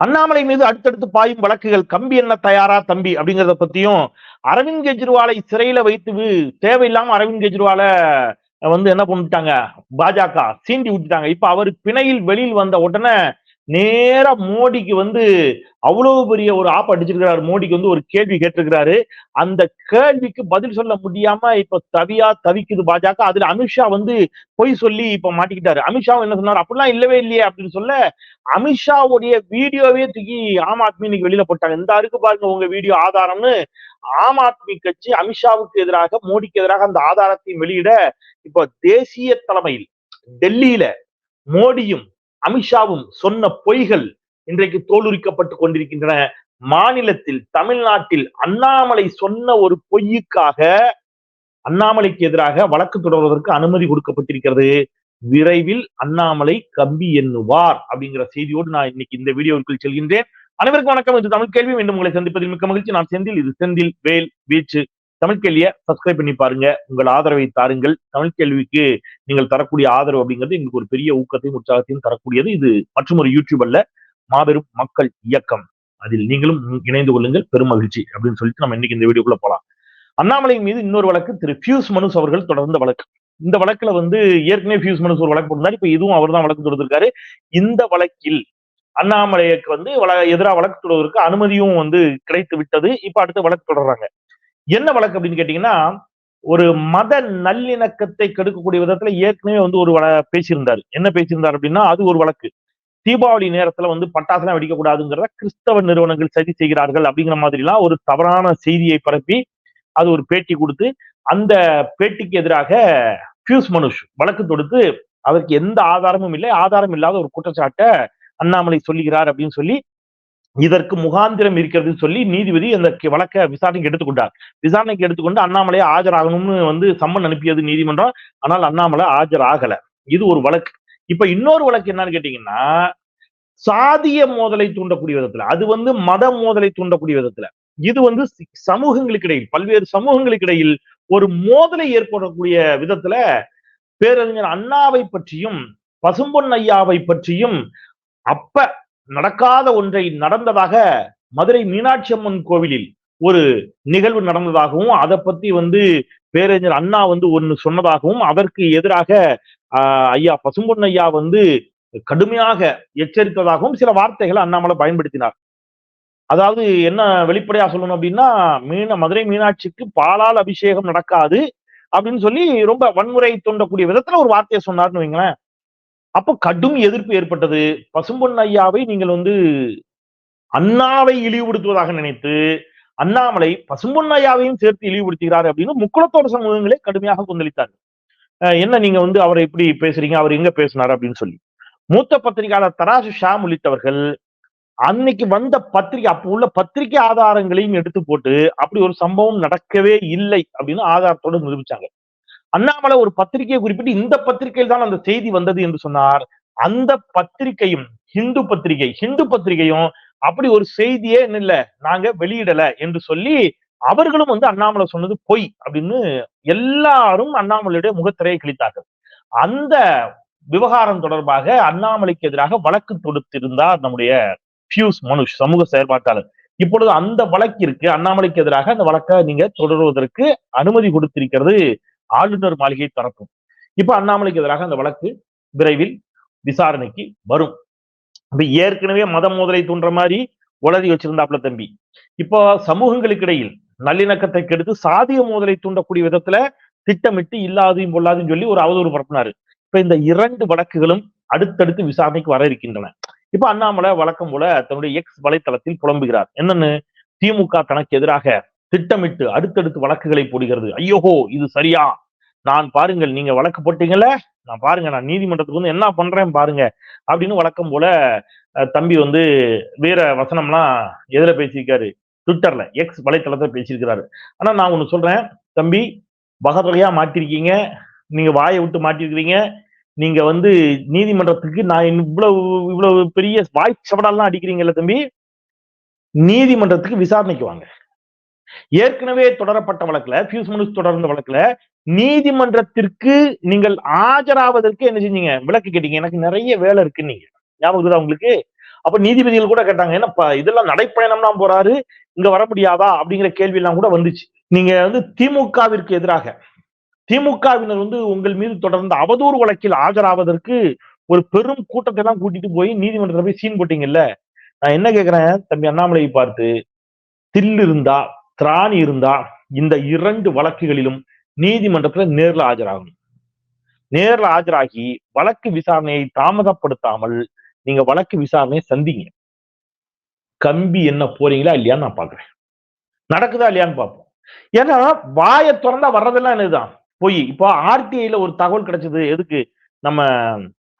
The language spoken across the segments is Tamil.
அண்ணாமலை மீது அடுத்தடுத்து பாயும் வழக்குகள் கம்பி என்ன தயாரா தம்பி அப்படிங்கறத பத்தியும் அரவிந்த் கெஜ்ரிவாலை சிறையில வைத்து தேவையில்லாம அரவிந்த் கெஜ்ரிவாலை வந்து என்ன பண்ணிட்டாங்க? பாஜக சீண்டி விட்டுட்டாங்க. இப்ப அவர் பிணையில் வெளியில் வந்த உடனே நேரா மோடிக்கு வந்து அவ்வளவு பெரிய ஒரு ஆப் அடிச்சிருக்கிறாரு. மோடிக்கு வந்து ஒரு கேள்வி கேட்டிருக்கிறாரு. அந்த கேள்விக்கு பதில் சொல்ல முடியாம இப்ப தவியா தவிக்குது பாஜக. அதுல அமித்ஷா வந்து பொய் சொல்லி இப்ப மாட்டிக்கிட்டாரு. அமித்ஷா என்ன சொன்னார்? அப்படிலாம் இல்லவே இல்லையே அப்படின்னு சொல்ல அமித்ஷாவுடைய வீடியோவே தூக்கி ஆம் ஆத்மி இன்னைக்கு வெளியில போட்டாங்க. இந்த இருக்கு பாருங்க உங்க வீடியோ ஆதாரம்னு. ஆம் ஆத்மி கட்சி அமித்ஷாவுக்கு எதிராக மோடிக்கு எதிராக அந்த ஆதாரத்தையும் வெளியிட இப்போ தேசிய தலைமையில் டெல்லியில மோடியும் அமித்ஷாவும் சொன்ன பொய்கள் இன்றைக்கு தோலுரிக்கப்பட்டு கொண்டிருக்கின்றன. மாநிலத்தில் தமிழ்நாட்டில் அண்ணாமலை சொன்ன ஒரு பொய்யுக்காக அண்ணாமலைக்கு எதிராக வழக்கு தொடர்வதற்கு அனுமதி கொடுக்கப்பட்டிருக்கிறது. விரைவில் அண்ணாமலை கம்பி எண்ணுவார் அப்படிங்கிற செய்தியோடு நான் இன்னைக்கு இந்த வீடியோவுக்குள் செல்கின்றேன். அனைவருக்கும் வணக்கம். இது தமிழ் கேள்வி. மீண்டும் உங்களை சந்திப்பதில் மிக்க மகிழ்ச்சி. நான் செந்தில் இது செந்தில் வேல் வீச்சு. தமிழ் கேள்வியை சப்ஸ்கிரைப் பண்ணி பாருங்க. உங்கள் ஆதரவை தாருங்கள். தமிழ் கேள்விக்கு நீங்கள் தரக்கூடிய ஆதரவு அப்படிங்கிறது எங்களுக்கு ஒரு பெரிய ஊக்கத்தையும் உற்சாகத்தையும் தரக்கூடியது. இது மற்றும் ஒரு யூடியூப் அல்ல. மாபெரும் மக்கள் இயக்கம். அதில் நீங்களும் இணைந்து கொள்ளுங்கள். பெருமகிழ்ச்சி அப்படின்னு சொல்லிட்டு நம்ம இன்னைக்கு இந்த வீடியோக்குள்ள போலாம். அண்ணாமலை மீது இன்னொரு வழக்கு திரு பியூஸ் மனுஸ் அவர்கள் தொடர்ந்த வழக்கு. இந்த வழக்குல வந்து ஏற்கனவே பியூஸ் மனுஸ் ஒரு வழக்கு போட்டிருந்தாரு. இப்ப இதுவும் அவர் தான் வழக்கு தொடுத்திருக்காரு. இந்த வழக்கில் அண்ணாமலைக்கு வந்து எதிராக வழக்கு தொடர்வதற்கு அனுமதியும் வந்து கிடைத்து விட்டது இப்ப அடுத்து வழக்கு தொடர்றாங்க. என்ன வழக்கு அப்படின்னு கேட்டீங்கன்னா ஒரு மத நல்லிணக்கத்தை கெடுக்கக்கூடிய விதத்துல ஏற்கனவே வந்து ஒரு வள பேசியிருந்தார். என்ன பேசியிருந்தார் அப்படின்னா அது ஒரு வழக்கு. தீபாவளி நேரத்துல வந்து பட்டாசுலாம் வெடிக்கக்கூடாதுங்கிறத கிறிஸ்தவ நிறுவனங்கள் சரி செய்கிறார்கள் அப்படிங்கிற மாதிரிலாம் ஒரு தவறான செய்தியை பரப்பி அது ஒரு பேட்டி கொடுத்து அந்த பேட்டிக்கு எதிராக பியூஸ் மனுஷ் வழக்கு தொடுத்து அதற்கு எந்த ஆதாரமும் இல்லை ஆதாரம் இல்லாத ஒரு குற்றச்சாட்டை அண்ணாமலை சொல்லுகிறார் அப்படின்னு சொல்லி இதற்கு முகாந்திரம் இருக்கிறதுன்னு சொல்லி நீதிபதி அந்த வழக்க விசாரணைக்கு எடுத்துக்கொண்டார். விசாரணைக்கு எடுத்துக்கொண்டு அண்ணாமலையை ஆஜராகணும்னு வந்து சம்மன் அனுப்பியது நீதிமன்றம். ஆனால் அண்ணாமலை ஆஜராகல. இது ஒரு வழக்கு. இப்ப இன்னொரு வழக்கு என்னன்னு கேட்டீங்கன்னா சாதிய மோதலை தூண்டக்கூடிய விதத்துல அது வந்து மத மோதலை தூண்டக்கூடிய விதத்துல இது வந்து சமூகங்களுக்கு இடையில் பல்வேறு சமூகங்களுக்கு இடையில் ஒரு மோதலை ஏற்படக்கூடிய விதத்துல பேரறிஞர் அண்ணாவை பற்றியும் பசும்பொன் ஐயாவை பற்றியும் அப்ப நடக்காத ஒன்றை நடந்ததாக மதுரை மீனாட்சி அம்மன் கோவிலில் ஒரு நிகழ்வு நடந்ததாகவும் அதை பத்தி வந்து பேரறிஞர் அண்ணா வந்து ஒன்னு சொன்னதாகவும் அதற்கு எதிராக ஆஹ் ஐயா பசும்பொன் ஐயா வந்து கடுமையாக எச்சரித்ததாகவும் சில வார்த்தைகளை அண்ணாமலை பயன்படுத்தினார். அதாவது என்ன வெளிப்படையா சொல்லணும் அப்படின்னா மீன மதுரை மீனாட்சிக்கு பாலால் அபிஷேகம் நடக்காது அப்படின்னு சொல்லி ரொம்ப வன்முறை தோண்டக்கூடிய விதத்துல ஒரு வார்த்தையை சொன்னார்னு வைங்களேன். அப்போ கடும் எதிர்ப்பு ஏற்பட்டது. பசும்பொன் ஐயாவை நீங்கள் வந்து அண்ணாவை இழிவுபடுத்துவதாக நினைத்து அண்ணாமலை பசும்பொன் ஐயாவையும் சேர்த்து இழிவுபடுத்துகிறார் அப்படின்னு முக்குளத்தோட சமூகங்களே கடுமையாக கொந்தளித்தார்கள். என்ன நீங்க வந்து அவரை எப்படி பேசுறீங்க? அவர் எங்க பேசினார் அப்படின்னு சொல்லி. மூத்த பத்திரிகையாளர் தராசு ஷாம் உள்ளிட்டவர்கள் அன்னைக்கு வந்த பத்திரிகை அப்ப உள்ள பத்திரிகை ஆதாரங்களையும் எடுத்து போட்டு அப்படி ஒரு சம்பவம் நடக்கவே இல்லை அப்படின்னு ஆதாரத்தோடு நிரூபிச்சாங்க. அண்ணாமலை ஒரு பத்திரிகையை குறிப்பிட்டு இந்த பத்திரிகையில் தான் அந்த செய்தி வந்தது என்று சொன்னார். அந்த பத்திரிகையும் ஹிந்து பத்திரிகை ஹிந்து பத்திரிகையும் அப்படி ஒரு செய்தியே இல்ல நாங்க வெளியிடல என்று சொல்லி அவர்களும் வந்து அண்ணாமலை சொன்னது பொய் அப்படின்னு எல்லாரும் அண்ணாமலையுடைய முகத்திரையை கிழித்தார்கள். அந்த விவகாரம் தொடர்பாக அண்ணாமலைக்கு எதிராக வழக்கு தொடுத்திருந்தார் நம்முடைய பியூஸ் மனுஷ் சமூக செயற்பாட்டாளர். இப்பொழுது அந்த வழக்கிற்கு அண்ணாமலைக்கு எதிராக அந்த வழக்கை நீங்க தொடருவதற்கு அனுமதி கொடுத்திருக்கிறது ஆளுநர் மாளிகை தரப்பும் இப்ப அண்ணாமலைக்கு எதிராக அந்த வழக்கு விரைவில் விசாரணைக்கு வரும். இப்ப ஏற்கனவே மத மோதலை தூண்டுற மாதிரி உளறி வச்சிருந்தாப்ல தம்பி. இப்போ சமூகங்களுக்கு இடையில் நல்லிணக்கத்தை கெடுத்து சாதிய மோதலை தூண்டக்கூடிய விதத்துல திட்டமிட்டு இல்லாதையும் பொல்லாதையும் சொல்லி ஒரு அவதூறு பரப்பினாரு. இப்ப இந்த இரண்டு வழக்குகளும் அடுத்தடுத்து விசாரணைக்கு வர இருக்கின்றன. இப்ப அண்ணாமலை வழக்கம் போல தன்னுடைய எக்ஸ் வலைத்தளத்தில் புலம்புகிறார். என்னன்னு? திமுக தனக்கு எதிராக திட்டமிட்டு அடுத்தடுத்து வழக்குகளை போடுகிறது. ஐயோஹோ இது சரியா? நான் பாருங்கள் நீங்க வழக்கு போட்டீங்கல்ல? நான் பாருங்க நான் நீதிமன்றத்துக்கு வந்து என்ன பண்றேன் பாருங்க. அப்படின்னு வழக்கம் போல தம்பி வந்து வீர வசனம்லாம் எதுல பேசியிருக்காரு? ட்விட்டர்ல எக்ஸ் வலைத்தளத்தில் பேசியிருக்கிறாரு. ஆனா நான் ஒண்ணு சொல்றேன். தம்பி வகவகையா மாட்டிருக்கீங்க. நீங்க வாயை விட்டு மாட்டிருக்கிறீங்க. நீங்க வந்து நீதிமன்றத்துக்கு நான் இவ்வளவு இவ்வளவு பெரிய வாய் சவடாலாம் அடிக்கிறீங்கல்ல தம்பி நீதிமன்றத்துக்கு விசாரணைக்கு வாங்க. ஏற்கனவே தொடரப்பட்ட வழக்குல பியூஸ் மனுஸ் தொடர்ந்த வழக்குல நீதிமன்றத்திற்கு நீங்கள் ஆஜராவதற்கு என்ன செஞ்சீங்க? விளக்கு கேட்டீங்க. எனக்கு நிறைய வேலை இருக்கு நீங்க. ஞாபகம் உங்களுக்கு? அப்ப நீதிபதிகள் கூட கேட்டாங்க ஏன்னா இதெல்லாம் நடைப்பயணம்லாம் போறாரு? இங்க வர முடியாதா? அப்படிங்கிற கேள்வி எல்லாம் கூட வந்துச்சு. நீங்க வந்து திமுகவிற்கு எதிராக திமுகவினர் வந்து உங்கள் மீது தொடர்ந்து அவதூறு வழக்கில் ஆஜராவதற்கு ஒரு பெரும் கூட்டத்தை எல்லாம் கூட்டிட்டு போய் நீதிமன்றத்துல போய் சீன் போட்டீங்கல்ல? நான் என்ன கேக்குறேன்? தம்பி அண்ணாமலையை பார்த்து தில் இருந்தா திராணி இருந்தா இந்த இரண்டு வழக்குகளிலும் நீதிமன்றத்துல நேர்ல ஆஜராகணும். நேர்ல ஆஜராகி வழக்கு விசாரணையை தாமதப்படுத்தாமல் நீங்க வழக்கு விசாரணையை சந்திங்க. கம்பி என்ன போறீங்களா இல்லையான்னு நான் பாக்குறேன். நடக்குதா இல்லையான்னு பார்ப்போம். ஏன்னா வாயை திறந்தா வர்றதெல்லாம் என்னதுதான்? பொய். இப்போ ஆர்டிஐல ஒரு தகவல் கிடைச்சது. எதுக்கு? நம்ம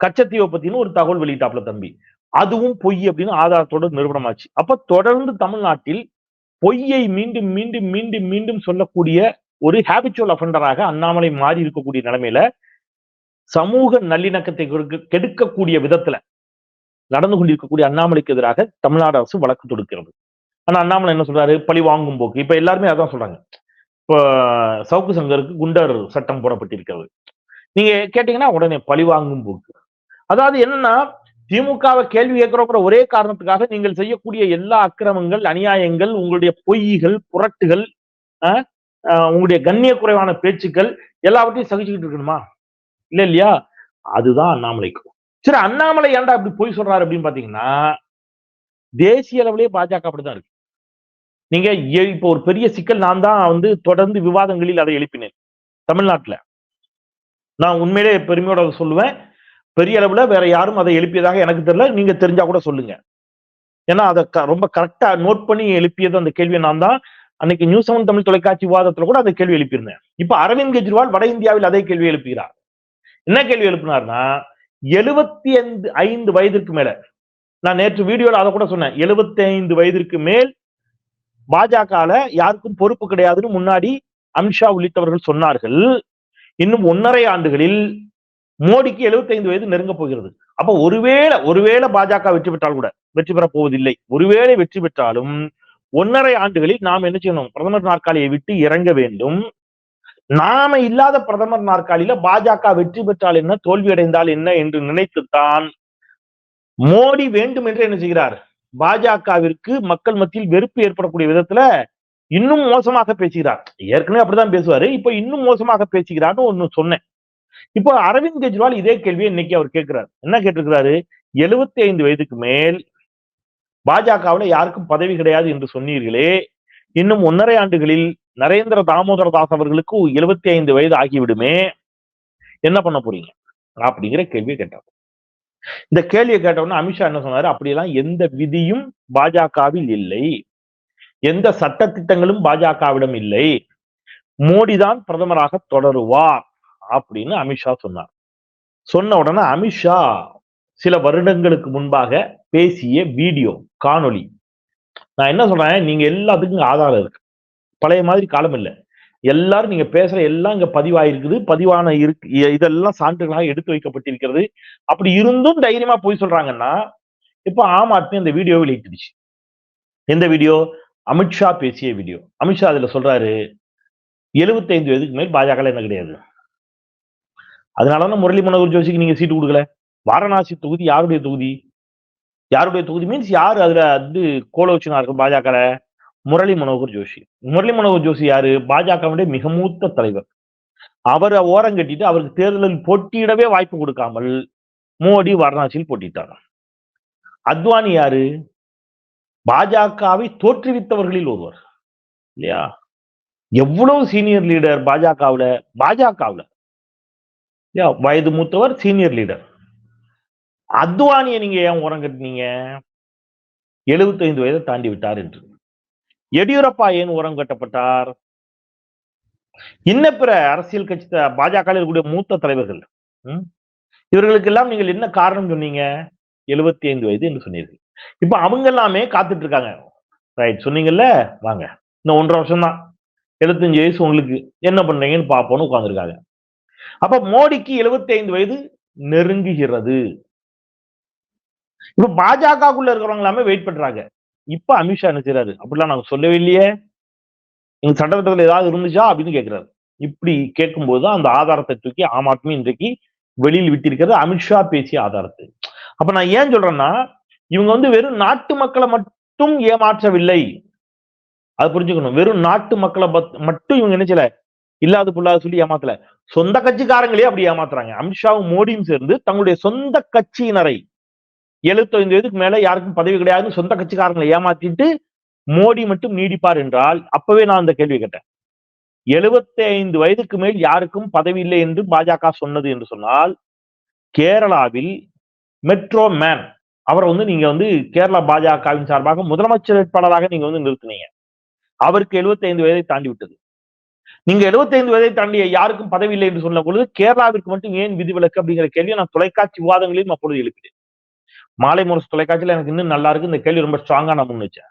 கச்சத்தீவை பத்தின ஒரு தகவல் வெளியிட்டாப்ல தம்பி. அதுவும் பொய் அப்படின்னு ஆதாரத்தோட நிறுவனமாச்சு அப்ப தொடர்ந்து தமிழ்நாட்டில் பொய்யை மீண்டும் மீண்டும் மீண்டும் மீண்டும் சொல்லக்கூடிய ஒரு ஹேபிச்சுவல் அஃபண்டராக அண்ணாமலை மாறி இருக்கக்கூடிய நிலைமையில சமூக நல்லிணக்கத்தை கெடுக்கக்கூடிய விதத்துல நடந்து கொண்டிருக்கக்கூடிய அண்ணாமலைக்கு எதிராக தமிழ்நாடு அரசு வழக்கு தொடுக்கிறது. ஆனா அண்ணாமலை என்ன சொல்றாரு? பழி வாங்கும் போக்கு. இப்ப எல்லாருமே அதான் சொல்றாங்க. இப்போ சவுக்கு சங்கருக்கு குண்டர் சட்டம் போடப்பட்டிருக்கிறது. நீங்க கேட்டீங்கன்னா உடனே பழி வாங்கும் போக்கு. அதாவது என்னன்னா திமுகவை கேள்வி கேட்கிறோங்கிற ஒரே காரணத்துக்காக நீங்கள் செய்யக்கூடிய எல்லா அக்கிரமங்கள் அநியாயங்கள் உங்களுடைய பொய்கள் புரட்டுகள் ஆஹ், ஆஹ், உங்களுடைய கண்ணிய குறைவான பேச்சுக்கள் எல்லாவற்றையும் சகிச்சுக்கிட்டு இருக்கணுமா? இல்ல இல்லையா? அதுதான் அண்ணாமலைக்கு சரி அண்ணாமலை ஏன்டா இப்படி பொய் சொல்றாரு அப்படின்னு பாத்தீங்கன்னா தேசிய அளவிலே பாஜக அப்படிதான் இருக்கு. நீங்க எ- இப்போ ஒரு பெரிய சிக்கல் நான் தான் வந்து தொடர்ந்து விவாதங்களில் அதை எழுப்பினேன் தமிழ்நாட்டுல. நான் உண்மையிலே பெருமையோட சொல்லுவேன். பெரிய அளவுல வேற யாரும் அதை எழுப்பியதாக எனக்கு தெரியல. நீங்க தெரிஞ்சா கூட சொல்லுங்க. ஏன்னா அதை க- ரொம்ப கரெக்டா நோட் பண்ணி எழுப்பியது அந்த கேள்வியை நான் தான் அன்னைக்கு நியூஸ் செவன் தமிழ் தொலைக்காட்சி விவாதத்துல கூட அந்த கேள்வி எழுப்பியிருந்தேன். இப்ப அரவிந்த் கெஜ்ரிவால் வட இந்தியாவில் அதே கேள்வி எழுப்புகிறார். என்ன கேள்வி எழுப்பினார்னா எழுபத்தி ஐந்து ஐந்து வயதிற்கு மேல நான் நேற்று வீடியோல அதை கூட சொன்னேன். எழுபத்தி ஐந்து வயதிற்கு மேல் பாஜகல யாருக்கும் பொறுப்பு கிடையாதுன்னு முன்னாடி அமித்ஷா உள்ளிட்டவர்கள் சொன்னார்கள். இன்னும் ஒன்னரை ஆண்டுகளில் மோடிக்கு 75 வயது நெருங்க போகிறது. அப்ப ஒருவேளை ஒருவேளை பாஜக வெற்றி பெற்றால் கூட வெற்றி பெறப் போவதில்லை. ஒருவேளை வெற்றி பெற்றாலும் ஒன்னரை ஆண்டுகளில் நாம் என்ன செய்யணும்? பிரதமர் நாற்காலியை விட்டு இறங்க வேண்டும். நாம இல்லாத பிரதமர் நாற்காலியில பாஜக வெற்றி பெற்றால் என்ன? தோல்வி அடைந்தால் என்ன என்று நினைத்துத்தான் மோடி வேண்டும் என்று என்ன செய்கிறார்? பாஜகவிற்கு மக்கள் மத்தியில் வெறுப்பு ஏற்படக்கூடிய விதத்துல இன்னும் மோசமாக பேசுகிறார். ஏற்கனவே அப்படிதான் பேசுவாரு. இப்ப இன்னும் மோசமாக பேசுகிறார்னு ஒண்ணு சொன்னேன். இப்போ அரவிந்த் கெஜ்ரிவால் இதே கேள்வியை இன்னைக்கு அவர் கேட்கிறார். என்ன கேட்டிருக்கிறாரு? 75 ஐந்து வயதுக்கு மேல் பாஜகவில் யாருக்கும் பதவி கிடையாது என்று சொன்னீர்களே. இன்னும் ஒன்னரை ஆண்டுகளில் நரேந்திர தாமோதர தாஸ் அவர்களுக்கு 75 ஐந்து வயது ஆகிவிடுமே. என்ன பண்ண போறீங்க? அப்படிங்கிற கேள்வியை கேட்டார். இந்த கேள்வியை கேட்டவுடனே அமித்ஷா என்ன சொன்னாரு? அப்படியெல்லாம் எந்த விதியும் பாஜகவில் இல்லை. எந்த சட்ட திட்டங்களும் பாஜகவிடம் இல்லை. மோடி தான் பிரதமராக தொடருவார். அப்படின்னு அமித்ஷா சொன்னார். சொன்ன உடனே அமித்ஷா சில வருடங்களுக்கு முன்பாக பேசிய வீடியோ காணொளி. நான் என்ன சொல்றேன்? நீங்க எல்லாத்துக்கும் ஆதாரம் இருக்கு. பழைய மாதிரி காலம் இல்லை. எல்லாரும் நீங்க பேசுற எல்லாம் இங்க பதிவாயிருக்குது. பதிவான இருக்கு இதெல்லாம் சான்றுகளாக எடுத்து வைக்கப்பட்டிருக்கிறது. அப்படி இருந்தும் தைரியமா போய் சொல்றாங்கன்னா இப்ப ஆம் ஆத்மி அந்த வீடியோ வெளியிட்டுடுச்சு. எந்த வீடியோ? அமித்ஷா பேசிய வீடியோ. அமித்ஷா அதுல சொல்றாரு 75 வயதுக்கு மேல் பாஜக என்ன கிடையாது. அதனாலதான் முரளி மனோகர் ஜோஷிக்கு நீங்க சீட்டு கொடுக்கல. வாரணாசி தொகுதி யாருடைய தொகுதி? யாருடைய தொகுதி? மீன்ஸ் யாரு அதுல வந்து கோலோச்சினார்கள் பாஜக முரளி மனோகர் ஜோஷி. முரளி மனோகர் ஜோஷி யாரு? பாஜகவுடைய மிக மூத்த தலைவர். அவரை ஓரம் கட்டிட்டு அவருக்கு தேர்தலில் போட்டியிடவே வாய்ப்பு கொடுக்காமல் மோடி வாரணாசியில் போட்டிட்டார். அத்வானி யாரு? பாஜகவை தோற்றுவித்தவர்களில் ஒருவர். இல்லையா? எவ்வளவு சீனியர் லீடர் பாஜகவுல? பாஜகவுல. யா வயது மூத்தவர் சீனியர் லீடர் அத்வானியை நீங்க ஏன் உரம் கட்டினீங்க 75 வயதை தாண்டி விட்டார் என்று. எடியூரப்பா ஏன் உரம் கட்டப்பட்டார்? இன்ன பிற அரசியல் கட்சி பாஜக இருக்கக்கூடிய மூத்த தலைவர்கள் ம்? இவர்களுக்கெல்லாம் நீங்கள் என்ன காரணம் சொன்னீங்க? 75 வயது என்று சொன்னீர்கள். இப்ப அவங்க எல்லாமே காத்துட்டு இருக்காங்க ரைட் சொன்னீங்கல்ல? வாங்க. இன்னும் ஒன்றரை வருஷம் தான் எழுபத்தஞ்சு வயசு உங்களுக்கு. என்ன பண்றீங்கன்னு பார்ப்போன்னு உட்காந்துருக்காங்க அப்ப மோடிக்கு 75 வயது நெருங்குகிறது. இப்ப பாஜகக்குள்ள இருக்கிறவங்க எல்லாமே வெயிட் பண்றாங்க. இப்ப அமித்ஷா என்ன செய்றாரு? அப்படிலாம் நாங்க சொல்லவே இல்லையே. எங்க சட்டத்திட்டத்துல ஏதாவது இருந்துச்சா அப்படின்னு கேக்குறாரு. இப்படி கேட்கும்போது தான் அந்த ஆதாரத்தை தூக்கி ஆம் ஆத்மி இன்றைக்கு வெளியில் விட்டிருக்கிறது. அமித்ஷா பேசிய ஆதாரத்தை. அப்ப நான் ஏன் சொல்றேன்னா இவங்க வந்து வெறும் நாட்டு மக்களை மட்டும் ஏமாற்றவில்லை. அது புரிஞ்சுக்கணும். வெறும் நாட்டு மக்களை மட்டும் இவங்க நினைச்சல இல்லாத புல்லாது சொல்லி ஏமாத்தல. சொந்த கட்சிக்காரங்களே அப்படி ஏமாத்துறாங்க. அமித்ஷாவும் மோடியும் சேர்ந்து தங்களுடைய சொந்த கட்சியினரை 75 வயதுக்கு மேல யாருக்கும் பதவி கிடையாதுன்னு சொந்த கட்சிக்காரங்களை ஏமாத்திட்டு மோடி மட்டும் நீடிப்பார் என்றால் அப்பவே நான் அந்த கேள்வி கேட்டேன். 75 வயதுக்கு மேல் யாருக்கும் பதவி இல்லை என்று பாஜக சொன்னது என்று சொன்னால் கேரளாவில் மெட்ரோ மேன் அவரை வந்து நீங்க வந்து கேரளா பாஜகவின் சார்பாக முதலமைச்சர் வேட்பாளராக நீங்க வந்து நிறுத்தினீங்க. அவருக்கு 75 வயதை தாண்டி விட்டது நீங்க 75 வயதை தாண்டிய யாருக்கும் பதவி இல்லை என்று சொன்ன பொழுது கேரளாவிற்கு மட்டும் ஏன் விதிவிலக்கு அப்படிங்கிற கேள்வியை நான் தொலைக்காட்சி விவாதங்களையும் அப்பொழுது எழுப்பினேன். மாலை முரசு தொலைக்காட்சியில எனக்கு இன்னும் நல்லா இருக்கு இந்த கேள்வி ரொம்ப ஸ்ட்ராங்கா நான் முன்னிச்சேன்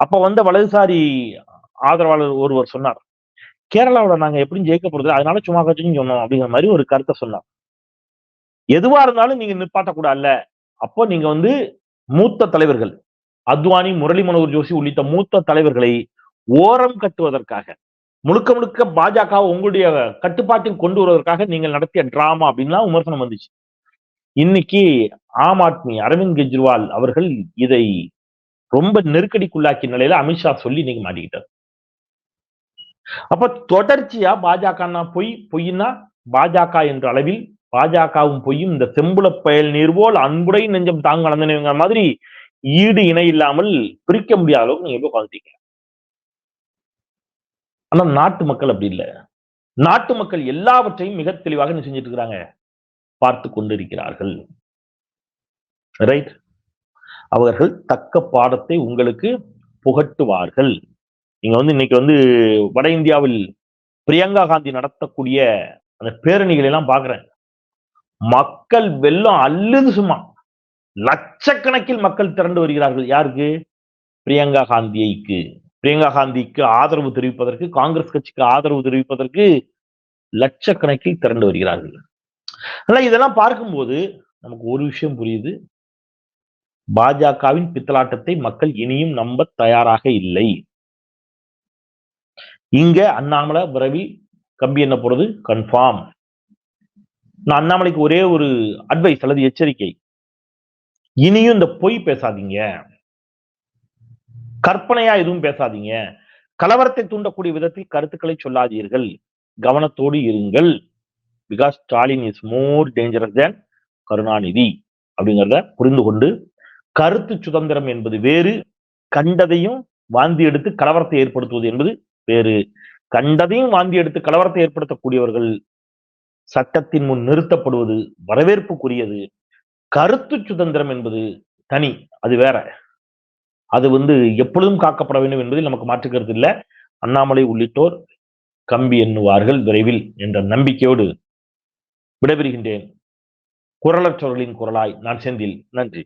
அப்ப வந்த வலதுசாரி ஆதரவாளர் ஒருவர் சொன்னார் கேரளாவோட நாங்க எப்படி ஜெயிக்க போறது அதனால சும்மா கட்சியும் சொன்னோம் அப்படிங்கிற மாதிரி ஒரு கருத்தை சொன்னார். எதுவா இருந்தாலும் நீங்க நிப்பாட்டக்கூடாதுல்ல அப்போ நீங்க வந்து மூத்த தலைவர்கள் அத்வானி முரளி மனோகர் ஜோஷி உள்ளிட்ட மூத்த தலைவர்களை ஓரம் கட்டுவதற்காக முழுக்க முழுக்க பாஜக உங்களுடைய கட்டுப்பாட்டில் கொண்டு வருவதற்காக நீங்கள் நடத்திய டிராமா அப்படின்லாம் விமர்சனம் வந்துச்சு. இன்னைக்கு ஆம் ஆத்மி அரவிந்த் கெஜ்ரிவால் அவர்கள் இதை ரொம்ப நெருக்கடிக்குள்ளாக்கிய நிலையில அமித்ஷா சொல்லி நீங்க மாட்டிக்கிட்டார். அப்ப தொடர்ச்சியா பாஜக பொய் பொய்னா பாஜக என்ற அளவில் பாஜகவும் பொய்யும் இந்த செம்புல பயல் நீர் போல் அன்புடை நெஞ்சம் தாங்க அளந்தனைங்கிற மாதிரி ஈடு இணை இல்லாமல் பிரிக்க முடியாத அளவுக்கு நீங்க போய் உட்காந்துட்டீங்க ஆனா நாட்டு மக்கள் அப்படி இல்லை. நாட்டு மக்கள் எல்லாவற்றையும் மிக தெளிவாக என்ன செஞ்சுட்டு இருக்கிறாங்க பார்த்து கொண்டிருக்கிறார்கள். ரைட் அவர்கள் தக்க பாடத்தை உங்களுக்கு புகட்டுவார்கள். நீங்க வந்து இன்னைக்கு வந்து வட இந்தியாவில் பிரியங்கா காந்தி நடத்தக்கூடிய அந்த பேரணிகளை எல்லாம் பாக்குறேன். மக்கள் வெள்ளம் அல்லது சும்மா. லட்சக்கணக்கில் மக்கள் திரண்டு வருகிறார்கள். யாருக்கு? பிரியங்கா காந்தியைக்கு. பிரியங்கா காந்திக்கு ஆதரவு தெரிவிப்பதற்கு காங்கிரஸ் கட்சிக்கு ஆதரவு தெரிவிப்பதற்கு லட்சக்கணக்கில் திரண்டு வருகிறார்கள். ஆனா இதெல்லாம் பார்க்கும்போது நமக்கு ஒரு விஷயம் புரியுது. பாஜகவின் பித்தலாட்டத்தை மக்கள் இனியும் நம்ப தயாராக இல்லை. இங்க அண்ணாமலை விரவி கம்பி என்ன போறது கன்ஃபார்ம் நான் அண்ணாமலைக்கு ஒரே ஒரு அட்வைஸ் அல்லது எச்சரிக்கை. இனியும் இந்த பொய் பேசாதீங்க. கற்பனையா எதுவும் பேசாதீங்க. கலவரத்தை தூண்டக்கூடிய விதத்தில் கருத்துக்களை சொல்லாதீர்கள். கவனத்தோடு இருங்கள். Because Stalin is more dangerous than Karunanidhi அப்படிங்கிறத புரிந்து கொண்டு கருத்து சுதந்திரம் என்பது வேறு கண்டதையும் வாந்தி எடுத்து கலவரத்தை ஏற்படுத்துவது என்பது வேறு. கண்டதையும் வாந்தி எடுத்து கலவரத்தை ஏற்படுத்தக்கூடியவர்கள் சட்டத்தின் முன் நிறுத்தப்படுவது வரவேற்புக்குரியது. கருத்து சுதந்திரம் என்பது தனி அது வேற. அது வந்து எப்பொழுதும் காக்கப்பட வேண்டும் என்பதில் நமக்கு மாற்றுக்கிறது இல்லை. அண்ணாமலை உள்ளிட்டோர் கம்பி எண்ணுவார்கள் விரைவில் என்ற நம்பிக்கையோடு விடைபெறுகின்றேன். குரலற்றவர்களின் குரலாய் நான் செந்தில். நன்றி.